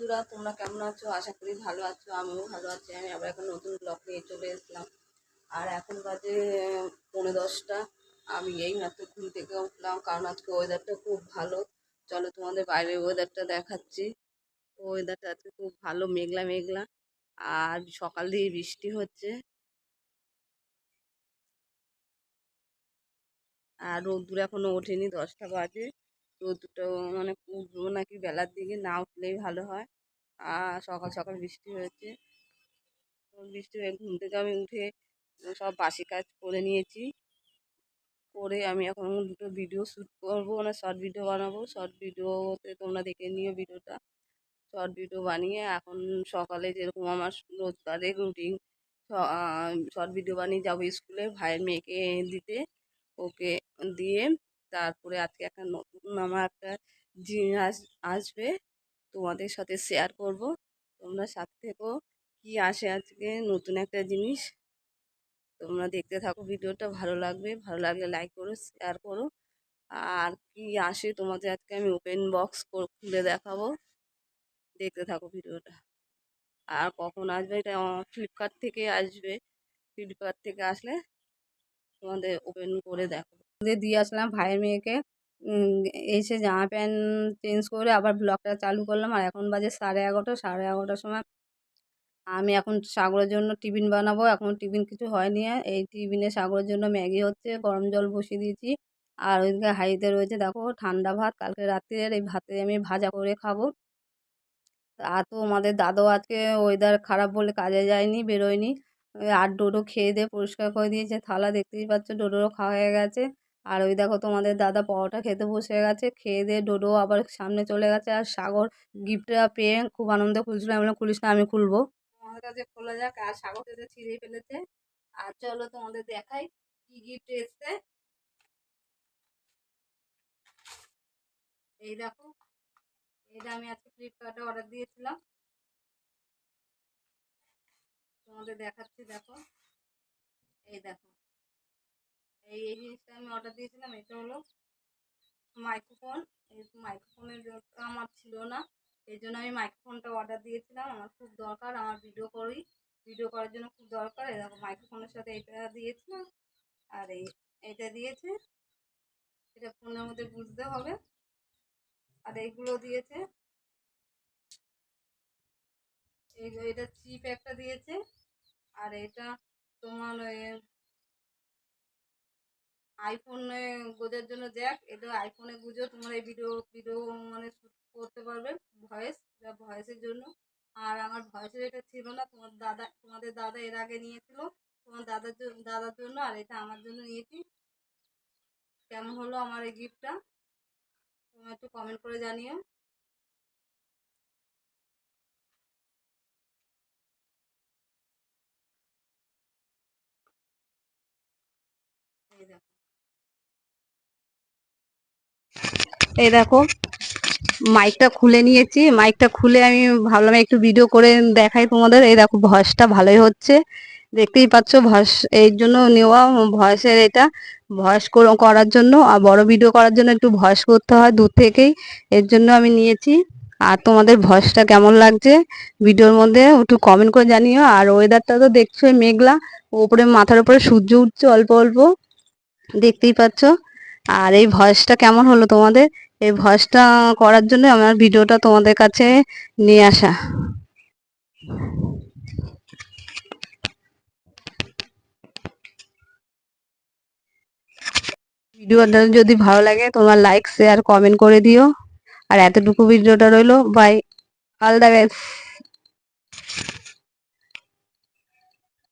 বন্ধুরা, তোমরা কেমন আছো? আশা করি ভালো আছো, আমিও ভালো আছি। আমি আবার এখন নতুন ব্লগ নিয়ে চলে এসলাম আর এখন বাজে পৌনে দশটা। আমি এই মাত্র ঘুম থেকে উঠলাম, কারণ আজকে ওয়েদারটা খুব ভালো। চলো তোমাদের বাইরের ওয়েদারটা দেখাচ্ছি। ওয়েদারটা আজকে খুব ভালো, মেঘলা মেঘলা। আর সকাল দিয়ে বৃষ্টি হচ্ছে। আর রোদ্দুর এখনও ওঠেনি, দশটা বাজে। রোদ্দুরটা মানে উঠবো নাকি বেলার দিকে না উঠলেই ভালো হয়। আর সকাল সকাল বৃষ্টি হয়েছে। বৃষ্টি হয়ে ঘুম থেকে আমি উঠে সব বাসি কাজ করে নিয়েছি। করে আমি এখন দুটো ভিডিও শ্যুট করব মানে শর্ট ভিডিও বানাবো। শর্ট ভিডিওতে তোমরা দেখে নিও ভিডিওটা শর্ট ভিডিও বানিয়ে এখন সকালে যেরকম আমার রোজকারের রুটিন শর্ট ভিডিও বানিয়ে যাব স্কুলে ভাইয়ের মেয়েকে দিতে। ওকে দিয়ে তারপরে আজকে একটা নতুন আমার একটা জিনিস আসবে তোমাদের সাথে শেয়ার করব। তোমরা সাথে থেকো, কি আসে আজকে নতুন একটা জিনিস। তোমরা দেখতে থাকো, ভিডিওটা ভালো লাগবে, ভালো লাগলে লাইক করো শেয়ার করো। আর কি আসে তোমাদের আজকে আমি ওপেন বক্স খুলে দেখাবো। দেখতে থাকো ভিডিওটা। আর কখন আসবে এটা ফ্লিপকার্ট থেকে আসবে। ফ্লিপকার্ট থেকে আসলে তোমাদের ওপেন করে দেখো দিয়ে আসলাম ভাইয়ের মেয়েকে। এসে জামা প্যান্ট চেঞ্জ করে আবার ব্লগটা চালু করলাম। আর এখন বাজে সাড়ে এগারোটা। সাড়ে এগারোটার সময় আমি এখন সাগরের জন্য টিফিন বানাবো। এখন টিফিন কিছু হয়নি। এই টিফিনে সাগরের জন্য ম্যাগি হচ্ছে, গরম জল বসিয়ে দিয়েছি। আর ওইদিকে হাঁড়িতে রয়েছে, দেখো, ঠান্ডা ভাত। কালকে রাত্রের এই ভাতে আমি ভাজা করে খাব। আর তো আমাদের দাদু আজকে ওয়েদার খারাপ বলে কাজে যায়নি, বেরোয়নি। আর ডোডো খেয়ে দিয়ে পরিষ্কার করে দিয়েছে থালা। দেখতেই পাচ্ছ, ডোডোরও খাওয়া হয়ে গেছে। আর ওই দেখো তোমাদের দাদা পরোটা খেতে বসে গেছে, খেয়ে দিয়ে ডোডো আবার সামনে চলে গেছে আর সাগর গিফটটা পেয়ে খুব আনন্দ খুলছিল। আমি খুলিস না, আমি খুলবো। তোমাদের কাছে খোলা যাক, আর সাগর খেতে ছিঁড়ে ফেলেছে। আর চলো তোমাদের দেখাই কি গিফট এসছে। এই দেখো, এটা আমি আজকে ফ্লিপকার্টে অর্ডার দিয়েছিলাম। তোমাদের দেখাচ্ছি, দেখো। এই দেখো এই এই জিনিসটা আমি অর্ডার দিয়েছিলাম, এটা হলো মাইক্রোফোন এই মাইক্রোফোনের আমার ছিল না, এই জন্য আমি মাইক্রোফোনটা অর্ডার দিয়েছিলাম। আমার খুব দরকার, আমার ভিডিও করি। ভিডিও করার জন্য খুব দরকার। এরকম মাইক্রোফোনের সাথে এটা দিয়েছিলাম। আর এই, এটা দিয়েছে। এটা ফোনের মধ্যে বুঝতে হবে। আর এইগুলো দিয়েছে। এই এটা চিপ একটা দিয়েছে। আর এটা তোমার আইফোনে গোজার জন্য জ্যাক এটা আইফোনে গুজো তোমার এই ভিডিও ভিডিও মানে শ্যুট করতে পারবে ভয়েস ভয়েসের জন্য। আর আমার ভয়েসের এটা ছিল না, তোমার দাদা, তোমাদের দাদা এর আগে নিয়েছিল, তোমার দাদার জন্য দাদার জন্য, আর এটা আমার জন্য নিয়েছি। কেমন হলো আমার এই গিফটটা তোমরা একটু কমেন্ট করে জানিও। এই দেখো। এই দেখো মাইকটা খুলে নিয়েছি। মাইকটা খুলে আমি ভাবলাম একটু ভিডিও করে দেখাই তোমাদের। এই দেখো ভয়েসটা ভালোই হচ্ছে। দেখতেই পাচ্ছ ভয়েস এই জন্য নেওয়া ভয়েসের এটা। ভয়েস করার জন্য আর বড় ভিডিও করার জন্য একটু ভয়েস করতে হয় দূর থেকেই। এর জন্য আমি নিয়েছি। আর তোমাদের ভয়েসটা কেমন লাগছে ভিডিওর মধ্যে একটু কমেন্ট করে জানিও। আর ওয়েদারটা তো দেখছ মেঘলা ওপরে মাথার উপরে সূর্য উঠছে অল্প অল্প। দেখতেই পাচ্ছ। আর এই ভয়েসটা কেমন হলো তোমাদের? এই ভয়েসটা করার জন্য আমার ভিডিওটা তোমাদের কাছে নিয়ে আসা। ভিডিওটা যদি ভালো লাগে, তোমার লাইক শেয়ার কমেন্ট করে দিও। আর এতটুকু ভিডিওটা রইল বাই অল দ্য বেস্ট